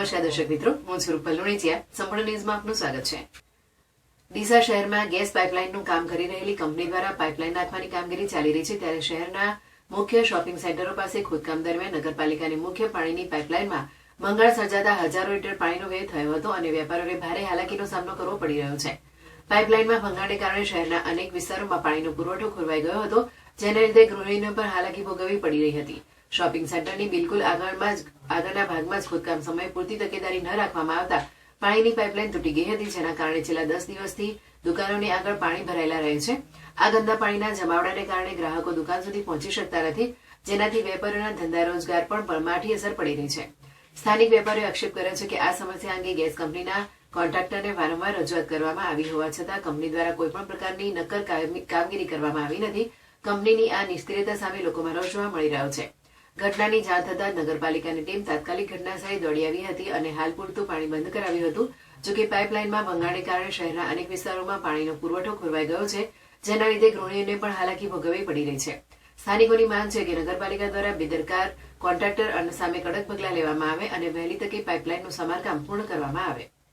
નમસ્કાર દર્શક મિત્રો, હું સ્વરૂપ રૂપલ સંપૂર્ણ ન્યૂઝમાં આપનું સ્વાગત છે. ડીસા શહેરમાં ગેસ પાઇપલાઇનનું કામ કરી રહેલી કંપની દ્વારા પાઇપલાઇન નાખવાની કામગીરી ચાલી રહી છે ત્યારે શહેરના મુખ્ય શોપિંગ સેન્ટરો પાસે ખોદકામ દરમિયાન નગરપાલિકાની મુખ્ય પાણીની પાઇપલાઇનમાં મંગળ સર્જાતા હજારો લીટર પાણીનો વ્યય થયો હતો અને વેપારીઓને ભારે હાલાકીનો સામનો કરવો પડી રહ્યો છે. પાઇપલાઇનમાં ભંગાણને કારણે શહેરના અનેક વિસ્તારોમાં પાણીનો પુરવઠો ખોરવાઈ ગયો હતો, જેને લીધે ગૃહિણીઓ પર હાલાકી ભોગવવી પડી રહી હતી. શોપિંગ સેન્ટરની બિલકુલ આગળમાં જ આગળના ભાગમાં જ ખોદકામ સમયે પૂરતી તકેદારી ન રાખવામાં આવતા પાણીની પાઇપલાઇન તૂટી ગઈ હતી, જેના કારણે છેલ્લા દસ દિવસથી દુકાનોની આગળ પાણી ભરાયેલા રહે છે. આ ગંદા પાણીના જમાવડાને કારણે ગ્રાહકો દુકાન સુધી પહોંચી શકતા નથી, જેનાથી વેપારીઓના ધંધા રોજગાર પણ માઠી અસર પડી રહી છે. સ્થાનિક વેપારીઓ આક્ષેપ કર્યો છે કે આ સમસ્યા અંગે ગેસ કંપનીના કોન્ટ્રાક્ટરને વારંવાર રજૂઆત કરવામાં આવી હોવા છતાં કંપની દ્વારા કોઈપણ પ્રકારની નક્કર કામ- કામગીરી કરવામાં આવી નથી. કંપનીની આ નિષ્ક્રિયતા સામે લોકોમાં રોષ જોવા મળી રહ્યો છે. ઘટનાની જાણ થતાં નગરપાલિકાની ટીમ તાત્કાલિક ઘટનાસ્થળે દોડી આવી હતી અને હાલ પૂરતું પાણી બંધ કરાવ્યું હતું. જોકે પાઇપલાઇનમાં ભંગાણને કારણે શહેરના અનેક વિસ્તારોમાં પાણીનો પુરવઠો ખોરવાઈ ગયો છે, જેના લીધે ગૃહિણીઓને પણ હાલાકી ભોગવવી પડી રહી છે. સ્થાનિકોની માંગ છે કે નગરપાલિકા દ્વારા બેદરકાર કોન્ટ્રાક્ટર અને સામે કડક પગલાં લેવામાં આવે અને વહેલી તકે પાઇપલાઇનનું સમારકામ પૂર્ણ કરવામાં આવે.